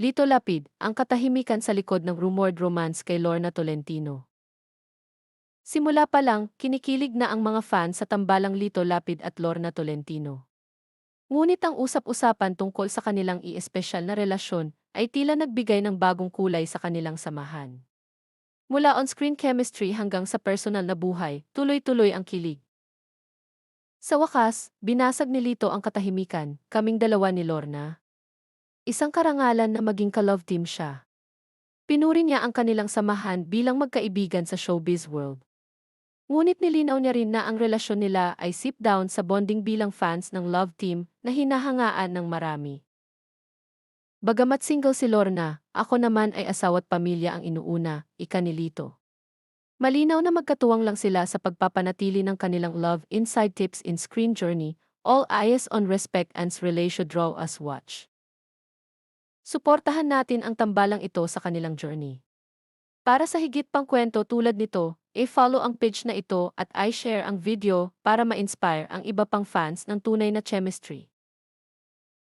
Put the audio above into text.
Lito Lapid, ang katahimikan sa likod ng rumored romance kay Lorna Tolentino. Simula pa lang, kinikilig na ang mga fans sa tambalang Lito Lapid at Lorna Tolentino. Ngunit ang usap-usapan tungkol sa kanilang i-espesyal na relasyon ay tila nagbigay ng bagong kulay sa kanilang samahan. Mula on-screen chemistry hanggang sa personal na buhay, tuloy-tuloy ang kilig. Sa wakas, binasag ni Lito ang katahimikan, kaming dalawa ni Lorna. Isang karangalan na maging ka-love team siya. Pinuri niya ang kanilang samahan bilang magkaibigan sa showbiz world. Ngunit nilinaw niya rin na ang relasyon nila ay sip down sa bonding bilang fans ng love team na hinahangaan ng marami. Bagamat single si Lorna, ako naman ay asawa't pamilya ang inuuna, ika ni. Malinaw na magkatuwang lang sila sa pagpapanatili ng kanilang love inside tips in screen journey, all eyes on respect and relation draw us watch. Suportahan natin ang tambalang ito sa kanilang journey. Para sa higit pang kwento tulad nito, i-follow ang page na ito at i-share ang video para ma-inspire ang iba pang fans ng tunay na chemistry.